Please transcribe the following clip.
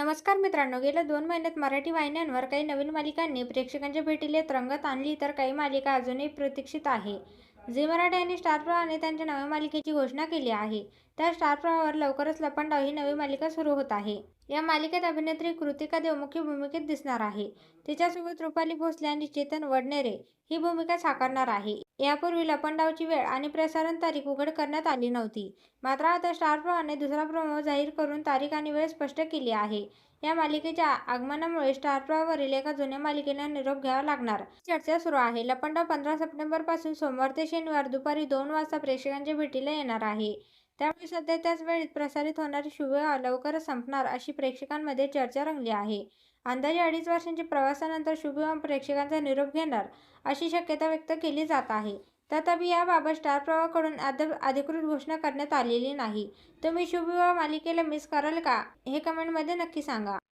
नमस्कार मित्रांनो गेल्या दोन महिन्यात मराठी वाहिन्यांवर काही नवीन मालिकांनी प्रेक्षकांच्या भेटीला रंगत आणली तर काही मालिका अजूनही प्रतीक्षित आहे. झी मराठी आणि स्टार प्रवाहाने त्यांच्या नव्या मालिकेची घोषणा केली आहे. त्या स्टार प्रवाहावर लवकरच लपंडाव ही नवी मालिका सुरू होत आहे. या मालिकेत अभिनेत्री कृतिका देव मुख्य भूमिकेत दिसणार आहे. तिच्यासोबत रुपाली भोसले आणि चेतन वडनेरे ही भूमिका साकारणार आहे. यापूर्वी लपंडावची वेळ आणि प्रसारण तारीख उघड करण्यात आली नव्हती. मात्र आता स्टार प्रवाहने दुसरा प्रोमो जाहीर करून तारीख आणि वेळ स्पष्ट केली आहे. या मालिकेच्या आगमनामुळे स्टार प्रवाहावरील एका जुन्या मालिकेला निरोप घ्यावा लागणार. चर्चा सुरू आहे. लपंडाव पंधरा सप्टेंबरपासून सोमवार ते शनिवार दुपारी दोन वाजता प्रेक्षकांच्या भेटीला येणार आहे. त्यामुळे सध्या त्याच वेळेत प्रसारित होणारी शुभविवाह लवकरच संपणार अशी प्रेक्षकांमध्ये चर्चा रंगली आहे. अंदाजे अडीच वर्षांच्या प्रवासानंतर शुभम प्रेक्षकांचा निरोप घेणार अशी शक्यता व्यक्त केली जात आहे. तथापि याबाबत स्टार प्रवाहाकडून अद्याप अधिकृत घोषणा करण्यात आलेली नाही. तुम्ही शुभविवाह मालिकेला मिस कराल का? हे कमेंटमध्ये नक्की सांगा.